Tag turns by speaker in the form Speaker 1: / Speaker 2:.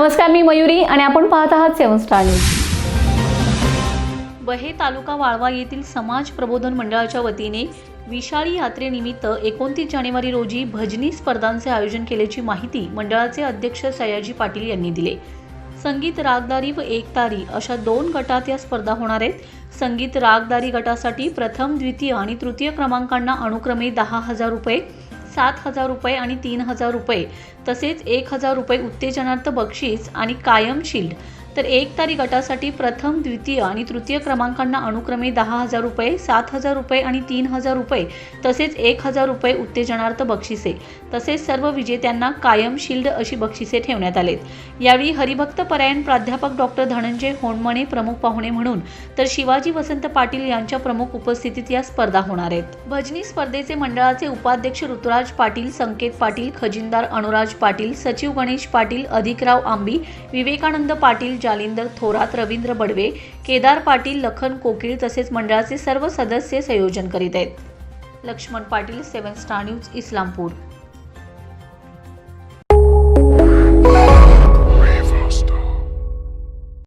Speaker 1: नमस्कार मी मयुरी आणि आपण पाहत आहात सेवन स्टार न्यूज.
Speaker 2: बहे तालुका वाळवा येथील समाज प्रबोधन मंडळाच्या वतीने विशाळी यात्रेनिमित्त एकोणतीस जानेवारी रोजी भजनी स्पर्धांचे आयोजन केल्याची माहिती मंडळाचे अध्यक्ष सयाजी पाटील यांनी दिले. संगीत रागदारी व एकतारी अशा दोन गटात या स्पर्धा होणार आहेत. संगीत रागदारी गटासाठी प्रथम द्वितीय आणि तृतीय क्रमांकांना अनुक्रमे दहा हजार रुपये सात हजार रुपये आणि तीन हजार रुपये. तसेच एक हजार रुपये उत्तेजनार्थ बक्षीस आणि कायम शिल्ड तर एक तारी गटासाठी प्रथम द्वितीय आणि तृतीय क्रमांकांना अनुक्रमे दहा हजार रुपये सात हजार रुपये आणि तीन हजार रुपये तसेच एक हजार रुपये उत्तेजनार्थ बक्षिसे. तसेच सर्व विजेत्यांना कायम शिल्ड अशी बक्षिसे ठेवण्यात आलेत. यावेळी हरिभक्त परायण प्राध्यापक डॉक्टर धनंजय होणमणे प्रमुख पाहुणे म्हणून तर शिवाजी वसंत पाटील यांच्या प्रमुख उपस्थितीत या स्पर्धा होणार आहेत. भजनी स्पर्धेचे मंडळाचे उपाध्यक्ष ऋतुराज पाटील संकेत पाटील खजिनदार अनुराज पाटील सचिव गणेश पाटील अधिकराव आंबी विवेकानंद पाटील जालिंदर थोरात रवींद्र बडवे केदार पाटील लखन कोकिळ तसेच मंडळाचे सर्व सदस्य संयोजन करीत आहेत. Laxman Patil seven star news Islampur.